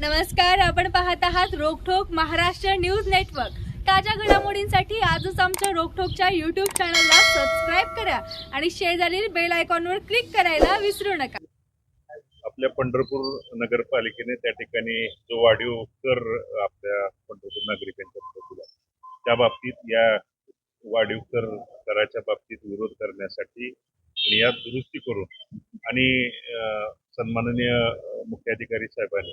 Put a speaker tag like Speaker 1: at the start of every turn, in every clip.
Speaker 1: नमस्कार आपण पाहत आहात रोखोक महाराष्ट्र न्यूज नेटवर्क. ताज्या घडामोडींसाठी आजच आमच्या रोखोकच्या यूट्यूब चॅनलला सबस्क्राईब करा आणि शेजारील बेल आयकॉनवर क्लिक करायला विसरू नका.
Speaker 2: आपल्या पंढरपूर नगरपालिकेने त्या ठिकाणी जो वाढीव कर आपल्या पंढरपूर नागरिकांच्या दिला त्या बाबतीत या वाढीव कर कराच्या बाबतीत विरोध करण्यासाठी आणि यात दुरुस्ती करून आणि सन्माननीय मुख्याधिकारी साहेबांनी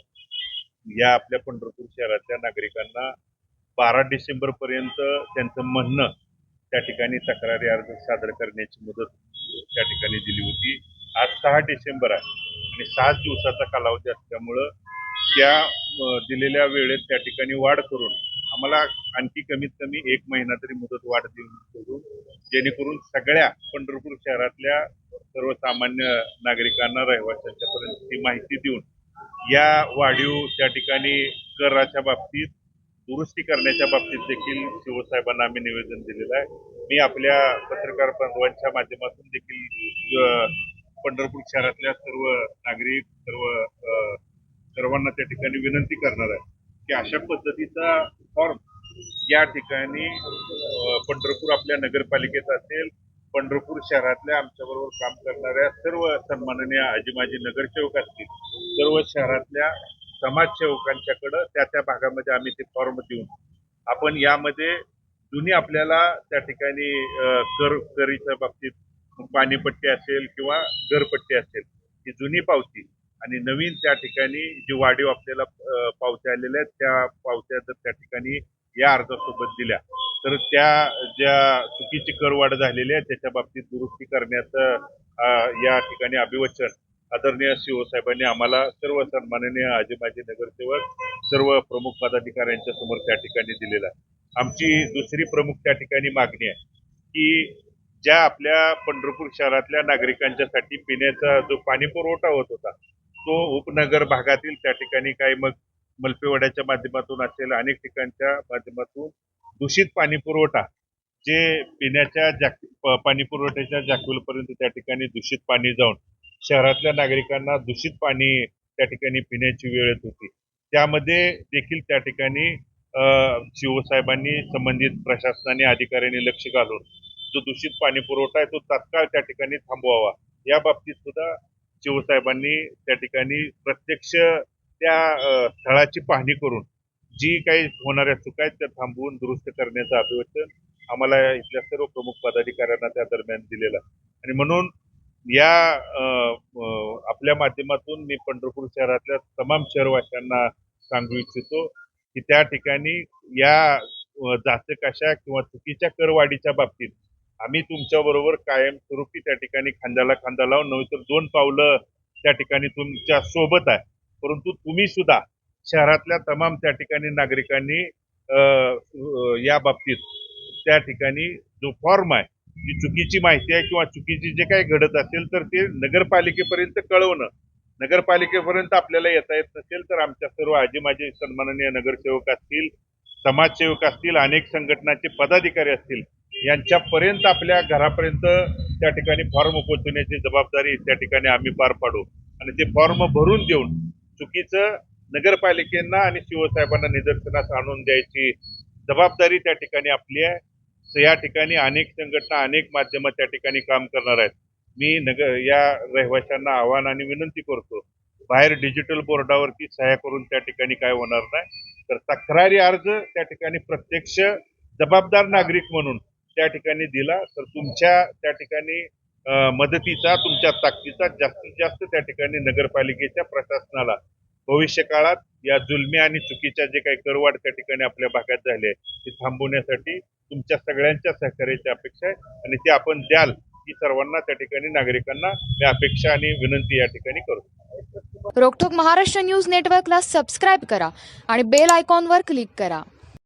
Speaker 2: या आपल्या पंढरपूर शहरातल्या नागरिकांना बारा डिसेंबर पर्यंत त्यांचं म्हणणं त्या ठिकाणी तक्रारी अर्ज सादर करण्याची मुदत त्या ठिकाणी दिली होती. आज सहा डिसेंबर आहे आणि सात दिवसाचा कालावधी असल्यामुळं त्या दिलेल्या वेळेत त्या ठिकाणी वाढ करून आम्हाला आणखी कमीत कमी एक महिना तरी मुदत वाढ देऊन करून जेणेकरून सगळ्या पंढरपूर शहरातल्या सर्वसामान्य नागरिकांना रहिवाशांच्यापर्यंत ती माहिती देऊन या वाढीव त्या ठिकाणी कराच्या बाबतीत दुरुस्ती करण्याच्या बाबतीत देखील शिवसाहेबांना आम्ही निवेदन दिलेलं आहे. मी आपल्या पत्रकार बांधवांच्या माध्यमातून देखील पंढरपूर शहरातल्या सर्व नागरिक सर्व सर्वांना त्या ठिकाणी विनंती करणार आहे की अशा पद्धतीचा फॉर्म या ठिकाणी पंढरपूर आपल्या नगरपालिकेत असेल पंढरपूर शहरातल्या आमच्याबरोबर काम करणाऱ्या सर्व सन्माननीय आजीमाजी नगरसेवक असतील सर्व शहरातल्या समाजसेवकांच्याकडं त्या त्या भागामध्ये आम्ही ते फॉर्म देऊन आपण यामध्ये जुनी आपल्याला त्या ठिकाणी कर करीच्या बाबतीत पाणीपट्टी असेल किंवा घरपट्टी असेल ही जुनी पावती आणि नवीन त्या ठिकाणी जी वाढीव आपल्याला पावत्या आलेल्या आहेत त्या पावत्या जर त्या ठिकाणी या अर्जासोबत दिल्या. तर त्या ज्या चुकीची करवाढ झालेली आहे त्याच्या बाबतीत दुरुस्ती करण्याचं या ठिकाणी अभिवचन आदरणीय शिवसाहेबांनी आम्हाला सर्व सन्माननीय आजी माजी नगरसेवक सर्व प्रमुख पदाधिकाऱ्यांच्या समोर त्या ठिकाणी दिलेला आमची दुसरी प्रमुख त्या ठिकाणी मागणी आहे की ज्या आपल्या पंढरपूर शहरातल्या नागरिकांच्यासाठी पिण्याचा जो पाणी पुरवठा होत होता तो उपनगर भागातील त्या ठिकाणी काही मग मलपेवाड्याच्या माध्यमातून असलेल्या अनेक ठिकाणच्या माध्यमातून दूषित पाणी पुरवठा जे पिण्याच्या जाक प- पाणी पुरवठ्याच्या जाकवेलपर्यंत त्या ठिकाणी दूषित पाणी जाऊन शहरातल्या नागरिकांना दूषित पाणी त्या ठिकाणी पिण्याची वेळ येत होती. त्यामध्ये देखील त्या ठिकाणी शिवसाहेबांनी संबंधित प्रशासनाने अधिकाऱ्यांनी लक्ष घालून जो दूषित पाणी पुरवठा आहे तो तात्काळ त्या ठिकाणी थांबवावा. या बाबतीत सुद्धा शिवसाहेबांनी त्या ठिकाणी प्रत्यक्ष त्या स्थळाची पाहणी करून जी काही होणाऱ्या चुका आहेत त्या थांबवून दुरुस्त करण्याचं अभिवचन आम्हाला इथल्या सर्व प्रमुख पदाधिकाऱ्यांना त्या दरम्यान दिलेलं आणि म्हणून या आपल्या माध्यमातून मी पंढरपूर शहरातल्या तमाम शहरवाशांना सांगू इच्छितो की त्या ठिकाणी या जाचकाशा किंवा चुकीच्या करवाढीच्या बाबतीत आम्ही तुमच्या बरोबर कायमस्वरूपी त्या ठिकाणी खांद्याला खांदा लावून नव्हे तर दोन पावलं त्या ठिकाणी तुमच्यासोबत आहे. परंतु तुम्ही सुद्धा शहरातल्या तमाम त्या ठिकाणी नागरिकांनी या बाबतीत त्या ठिकाणी जो फॉर्म आहे जी चुकीची माहिती आहे किंवा चुकीची जे काही घडत असेल तर ते नगरपालिकेपर्यंत कळवणं. नगरपालिकेपर्यंत आपल्याला येता येत नसेल तर आमच्या सर्व आजी माजी सन्माननीय नगरसेवक असतील समाजसेवक असतील अनेक संघटनाचे पदाधिकारी असतील यांच्यापर्यंत आपल्या घरापर्यंत त्या ठिकाणी फॉर्म पोहोचवण्याची जबाबदारी त्या ठिकाणी आम्ही पार पाडू. आणि ते फॉर्म भरून देऊन चुकीचं नगरपालिकेंना आणि शिवसाहेबांना निदर्शनास आणून द्यायची जबाबदारी त्या ठिकाणी आपली आहे. या ठिकाणी अनेक संघटना अनेक माध्यमं त्या ठिकाणी काम करणार आहेत. मी नगर या रहिवाशांना आव्हान आणि विनंती करतो बाहेर डिजिटल बोर्डावरती सह्या करून त्या ठिकाणी काय होणार नाही. तर तक्रारी अर्ज त्या ठिकाणी प्रत्यक्ष जबाबदार नागरिक म्हणून त्या ठिकाणी दिला. तर तुमच्या त्या ठिकाणी मदतीचा तुमच्या ताकदीचा जास्तीत जास्त त्या ठिकाणी नगरपालिकेच्या प्रशासनाला. भविष्य काळात या जुलमी आणि चुकीच्या जे काही करवाढ त्या ठिकाणी आपल्या भागात झाले ते थांबवण्यासाठी तुमच्या सगळ्यांच्या सहकार्याची अपेक्षा आहे आणि ते आपण द्याल ही सर्वांना त्या ठिकाणी नागरिकांना मी अपेक्षा आणि विनंती या ठिकाणी करतो
Speaker 3: रोकठोक महाराष्ट्र न्यूज नेटवर्कला सबस्क्राईब करा आणि बेल आयकॉनवर क्लिक करा.